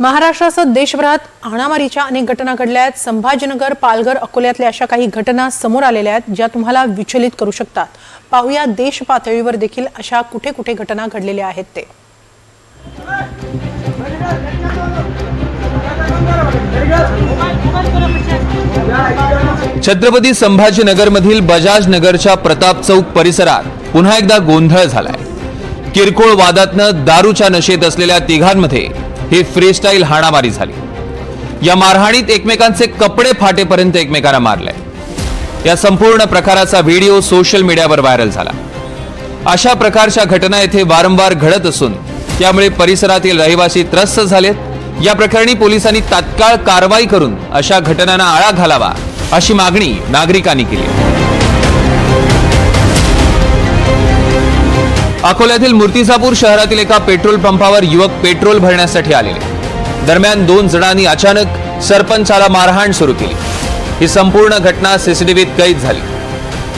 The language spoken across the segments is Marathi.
महाराष्ट्रासह देशभरात हाणामारीच्या अनेक घटना घडल्या आहेत. संभाजीनगर पालघर अकोल्यातल्या अशा काही घटना समोर आलेल्या आहेत ज्या तुम्हाला विचलित करू शकतात. पाहूया देश पातळीवर देखील अशा कुठे कुठे घटना घडलेल्या आहेत ते. छत्रपती संभाजीनगरमधील बजाज नगरच्या प्रताप चौक परिसरात पुन्हा एकदा गोंधळ झालाय. किरकोळ वादातनं दारूच्या नशेत असलेल्या तिघांमध्ये ही फ्रीस्टाईल हाणामारी झाली. या मारहाणीत एकमेकांचे कपडे फाटेपर्यंत एकमेकांना मारलंय या संपूर्ण प्रकाराचा व्हिडिओ सोशल मीडियावर व्हायरल झाला. अशा प्रकारच्या घटना येथे वारंवार घडत असून त्यामुळे परिसरातील रहिवासी त्रस्त झालेत. या प्रकरणी पोलिसांनी तात्काळ कारवाई करून अशा घटनांना आळा घालावा अशी मागणी नागरिकांनी केली. अकोल्यातील मूर्तिजापूर शहरातील एका पेट्रोल पंपावर युवक पेट्रोल भरण्यासाठी आलेले. दरम्यान दोन जणांनी अचानक सरपंचाला मारहाण सुरू केली. ही संपूर्ण घटना सीसीटीव्हीत कैद झाली.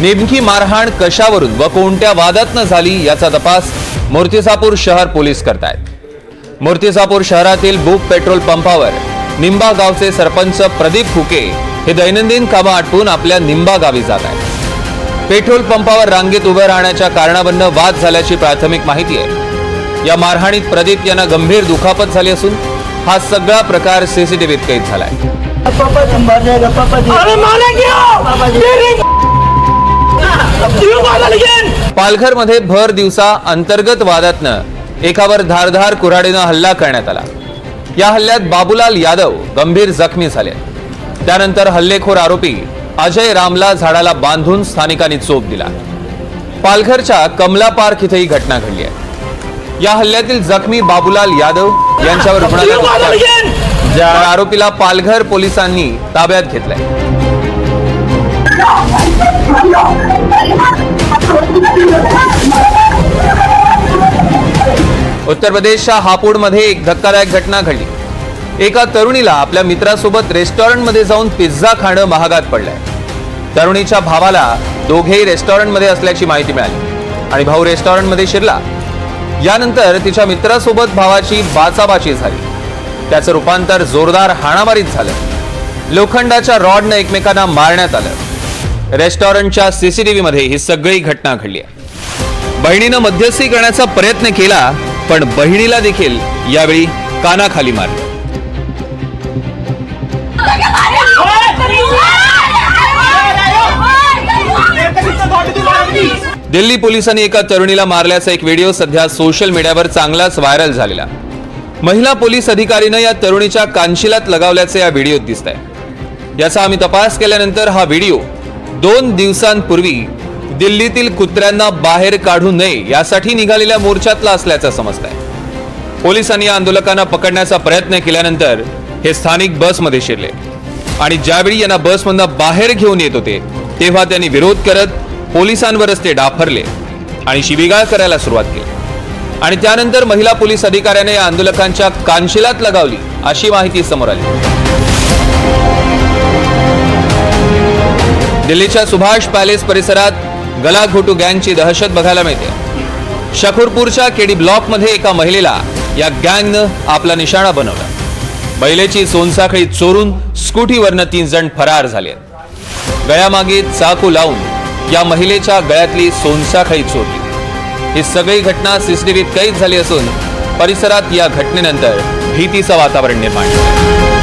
नेमकी मारहाण कशावरून व कोणत्या वादातनं झाली याचा तपास मूर्तिजापूर शहर पोलीस करतायत. मूर्तिजापूर शहरातील बुक पेट्रोल पंपावर निंबा गावचे सरपंच प्रदीप फुके हे दैनंदिन कामं आटपून आपल्या निंबा गावी जात आहेत. पेट्रोल पंपावर रांगेत उभं राहण्याच्या कारणावरनं वाद झाल्याची प्राथमिक माहिती आहे. या मारहाणीत प्रदीप यांना गंभीर दुखापत झाली असून हा सगळा प्रकार सीसीटीव्हीत कैद झालाय. पालघरमध्ये भर दिवसा अंतर्गत वादातनं एकावर धारधार कुऱ्हाडीनं हल्ला करण्यात आला. या हल्ल्यात बाबूलाल यादव गंभीर जखमी झाले. त्यानंतर हल्लेखोर आरोपी अजय रामला झाडाला बांधून स्थानिकांनी चोप दिला. पालघरच्या कमला पार्क इथे ही घटना घडली आहे. या हल्ल्यातील जखमी बाबूलाल यादव यांच्यावर रुग्णालयात ज्या आरोपीला पालघर पोलिसांनी ताब्यात घेतलंय. उत्तर प्रदेशच्या हापूडमध्ये एक धक्कादायक घटना घडली. एका तरुणीला आपल्या मित्रासोबत रेस्टॉरंटमध्ये जाऊन पिझ्झा खाणं महागात पडलंय. तरुणीच्या भावाला दोघेही रेस्टॉरंटमध्ये असल्याची माहिती मिळाली आणि भाऊ रेस्टॉरंटमध्ये शिरला. यानंतर तिच्या मित्रासोबत भावाची बाचाबाची झाली. त्याचं रूपांतर जोरदार हाणामारीत झालं. लोखंडाच्या रॉडनं एकमेकांना मारण्यात आलं. रेस्टॉरंटच्या सीसीटीव्ही मध्ये ही सगळी घटना घडली आहे. बहिणीनं मध्यस्थी करण्याचा प्रयत्न केला पण बहिणीला देखील यावेळी कानाखाली मारलं. दिल्ली पोलिसांनी एका तरुणीला मारल्याचा एक व्हिडिओ सध्या सोशल मीडियावर चांगलाच व्हायरल झालेला. महिला पोलीस अधिकारीनं या तरुणीच्या कानशिलात लगावल्याचे या व्हिडिओत दिसत आहे याचा आम्ही तपास केल्यानंतर हा व्हिडिओ दोन दिवसांपूर्वी दिल्लीतील कुत्र्यांना बाहेर काढू नये यासाठी निघालेल्या मोर्चातला असल्याचं समजत आहे पोलिसांनी या आंदोलकांना पकडण्याचा प्रयत्न केल्यानंतर हे स्थानिक बसमध्ये शिरले. आणि ज्यावेळी यांना बसमधनं बाहेर घेऊन येत होते तेव्हा त्यांनी विरोध करत पोलिसांवरच ते डाफरले आणि शिवीगाळ करायला सुरुवात केली. आणि त्यानंतर महिला पोलीस अधिकाऱ्याने या आंदोलकांच्या कानशिलात लगावली अशी माहिती समोर आली. दिल्लीच्या सुभाष पॅलेस परिसरात गलाघोटू गँगची दहशत बघायला मिळते. शखुरपूरच्या केडी ब्लॉकमध्ये एका महिलेला या गँगनं आपला निशाणा बनवला. महिलेची सोनसाखळी चोरून स्कूटीवरनं तीन जण फरार झाले. गळ्यामागे चाकू लावून या महिलेच्या गळ्यातली सोनसाखळी चोरली. ही सगळी घटना सीसीटीव्हीत कैद झाली असून परिसरात या घटनेनंतर भीतीचं वातावरण निर्माण झालं.